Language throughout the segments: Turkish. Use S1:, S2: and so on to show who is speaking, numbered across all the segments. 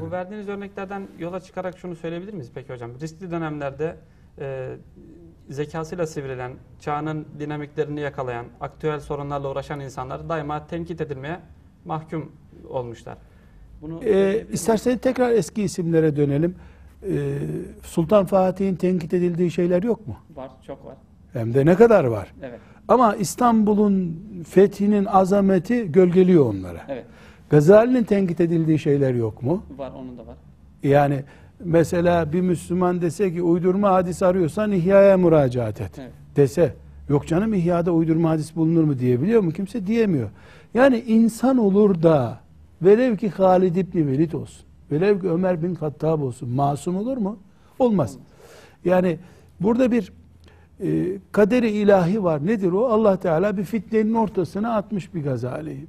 S1: Bu verdiğiniz örneklerden yola çıkarak şunu söyleyebilir miyiz peki hocam? Riskli dönemlerde e, zekasıyla sivrilen, çağının dinamiklerini yakalayan, aktüel sorunlarla uğraşan insanlar daima tenkit edilmeye mahkum olmuşlar. Bunu
S2: Ee, isterseniz tekrar eski isimlere dönelim. Ee, Sultan Fatih'in tenkit edildiği şeyler yok mu?
S1: var, çok var.
S2: Hem de ne kadar var.
S1: Evet,
S2: Ama İstanbul'un fethinin azameti gölgeliyor onlara.
S1: evet.
S2: Gazali'nin tenkit edildiği şeyler yok mu?
S1: Var, onun da var.
S2: Yani mesela bir Müslüman dese ki uydurma hadis arıyorsan İhya'ya müracaat et
S1: Evet.
S2: dese yok canım İhya'da uydurma hadis bulunur mu diyebiliyor mu? Kimse diyemiyor. Yani insan olur da velev ki Halid İbni Velid olsun, velev ki Ömer bin Hattab olsun masum olur mu? Olmaz. Yani burada bir e, kaderi ilahi var. Nedir o? Allah Teala bir fitnenin ortasına atmış bir Gazali'yi.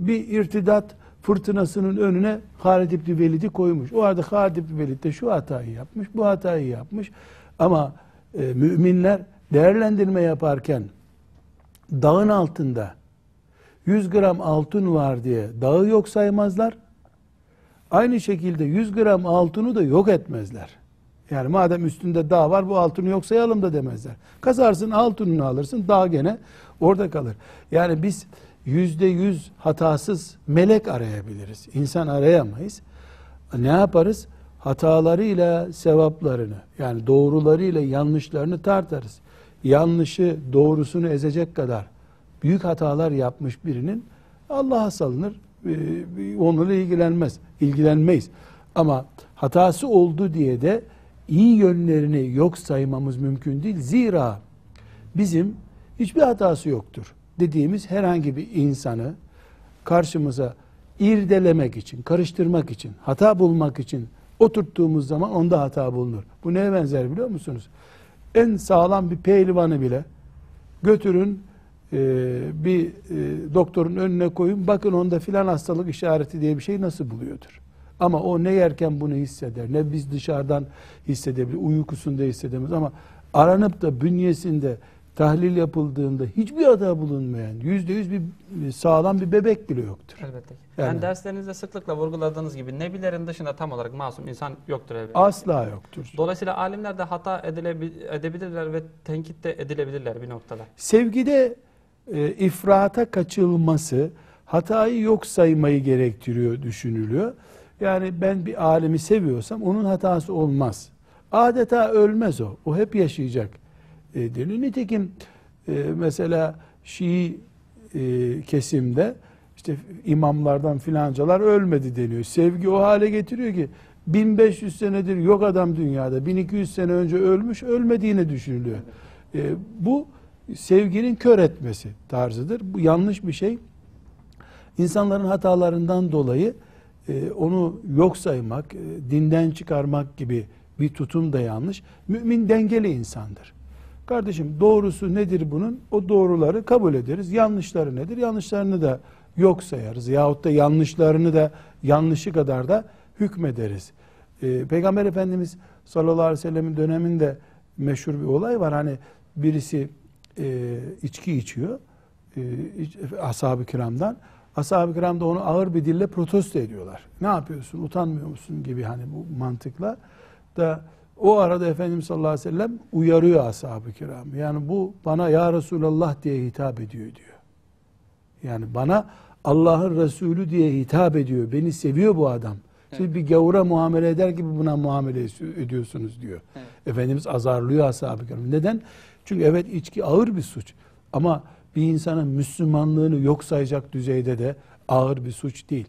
S2: Bir irtidat fırtınasının önüne Halid İbni Velid'i koymuş. O arada Halid İbni Velid de şu hatayı yapmış, bu hatayı yapmış. Ama e, müminler değerlendirme yaparken dağın altında 100 gram altın var diye dağı yok saymazlar. Aynı şekilde 100 gram altını da yok etmezler. Yani madem üstünde dağ var bu altını yok sayalım da demezler. Kazarsın altınını alırsın dağ gene orada kalır. Yani biz yüzde yüz hatasız melek arayabiliriz. İnsan arayamayız. Ne yaparız? Hatalarıyla sevaplarını yani doğrularıyla yanlışlarını tartarız. Yanlışı doğrusunu ezecek kadar büyük hatalar yapmış birinin Allah'a salınır. Ee, Onunla ilgilenmez. ilgilenmeyiz. Ama hatası oldu diye de iyi yönlerini yok saymamız mümkün değil. Zira bizim hiçbir hatası yoktur dediğimiz herhangi bir insanı karşımıza irdelemek için, karıştırmak için, hata bulmak için oturttuğumuz zaman onda hata bulunur. Bu neye benzer biliyor musunuz? En sağlam bir pehlivanı bile götürün e, bir e, doktorun önüne koyun bakın onda filan hastalık işareti diye bir şey nasıl buluyordur. Ama o ne yerken bunu hisseder ne biz dışarıdan hissedebilir uykusunda hissedemez ama aranıp da bünyesinde tahlil yapıldığında hiçbir hata bulunmayan yüzde yüz bir sağlam bir bebek bile yoktur.
S1: Elbette.
S2: Yani-
S1: Yani, derslerinizde sıklıkla vurguladığınız gibi nebilerin dışında tam olarak masum insan yoktur elbette.
S2: Asla yoktur.
S1: Dolayısıyla alimler de hata edebilirler ve tenkit de edilebilirler bir noktada.
S2: Sevgide e, ifrata kaçılması hatayı yok saymayı gerektiriyor düşünülüyor. Yani ben bir alimi seviyorsam onun hatası olmaz. Adeta ölmez o. O hep yaşayacak deniyor. Nitekim e, mesela Şii e, kesimde işte imamlardan filancalar ölmedi deniyor. Sevgi o hale getiriyor ki 1500 senedir yok adam dünyada. 1200 sene önce ölmüş ölmediğini düşünülüyor. E, bu sevginin kör etmesi tarzıdır. Bu yanlış bir şey. İnsanların hatalarından dolayı onu yok saymak, dinden çıkarmak gibi bir tutum da yanlış. Mümin dengeli insandır. Kardeşim doğrusu nedir bunun? O doğruları kabul ederiz. Yanlışları nedir? Yanlışlarını da yok sayarız. Yahut da yanlışlarını da yanlışı kadar da hükmederiz. Ee, Peygamber Efendimiz sallallahu aleyhi ve sellemin döneminde meşhur bir olay var. Hani birisi e, içki içiyor. E, ashab-ı kiramdan. Ashab-ı kiram da onu ağır bir dille protesto ediyorlar. Ne yapıyorsun? Utanmıyor musun? gibi hani bu mantıkla da o arada Efendimiz sallallahu aleyhi ve sellem uyarıyor ashab-ı kiram. Yani bu bana ya Resulallah diye hitap ediyor diyor. Yani bana Allah'ın Resulü diye hitap ediyor. Beni seviyor bu adam. Siz bir gavura muamele eder gibi buna muamele ediyorsunuz diyor.
S1: Evet.
S2: Efendimiz azarlıyor ashab-ı kiram. Neden? Çünkü evet içki ağır bir suç. Ama bir insanın Müslümanlığını yok sayacak düzeyde de ağır bir suç değil.